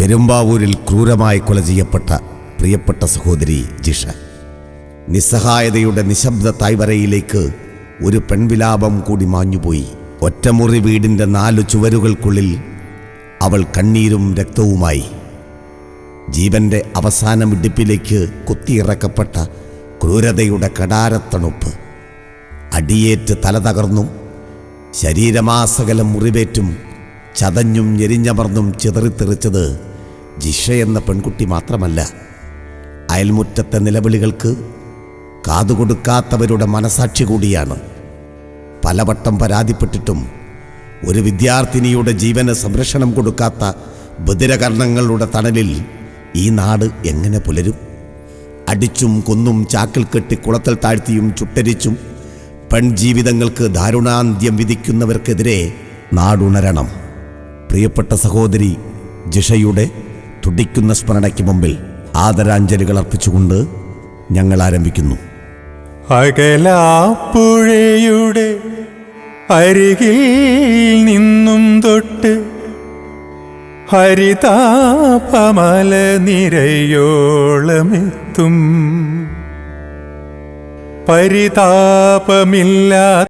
പെരുമ്പാവൂരിൽ ക്രൂരമായി കൊല ചെയ്യപ്പെട്ട പ്രിയപ്പെട്ട സഹോദരി ജിഷ. നിസ്സഹായതയുടെ നിശബ്ദ തായ്വരയിലേക്ക് ഒരു പെൺവിലാപം കൂടി മാഞ്ഞുപോയി. ഒറ്റമുറി വീടിന്റെ നാലു ചുവരുകൾക്കുള്ളിൽ അവൾ കണ്ണീരും രക്തവുമായി. ജീവന്റെ അവസാന മിടിപ്പിലേക്ക് കുത്തിയിറക്കപ്പെട്ട ക്രൂരതയുടെ കടാരത്തണുപ്പ്. അടിയേറ്റ് തല തകർന്നും ശരീരമാസകലം മുറിവേറ്റും ചതഞ്ഞും ഞെരിഞ്ഞമർന്നും ചിതറിത്തെറിച്ചത് ജിഷ എന്ന പെൺകുട്ടി മാത്രമല്ല അയൽമുറ്റത്തെ നിലവിളികൾക്ക് കാതുകൊടുക്കാത്തവരുടെ മനസാക്ഷി കൂടിയാണ്. പലവട്ടം പരാതിപ്പെട്ടിട്ടും ഒരു വിദ്യാർത്ഥിനിയുടെ ജീവന് സംരക്ഷണം കൊടുക്കാത്ത ബദിരകർണങ്ങളുടെ തണലിൽ ഈ നാട് എങ്ങനെ പുലരും? അടിച്ചും കൊന്നും ചാക്കിൽ കെട്ടി കുളത്തിൽ താഴ്ത്തിയും ചുട്ടരിച്ചും പെൺജീവിതങ്ങൾക്ക് ദാരുണാന്ത്യം വിധിക്കുന്നവർക്കെതിരെ നാടുണരണം. പ്രിയപ്പെട്ട സഹോദരി ജിഷയുടെ തുടിക്കുന്ന സ്മരണയ്ക്ക് മുമ്പിൽ ആദരാഞ്ജലികൾ അർപ്പിച്ചുകൊണ്ട് ഞങ്ങൾ ആരംഭിക്കുന്നു. അകലാപ്പുഴയുടെ അരികിൽ നിന്നും തൊട്ട് ഹരിതാപമല നിരയോളമെത്തും. പരിതാപമില്ലാത്ത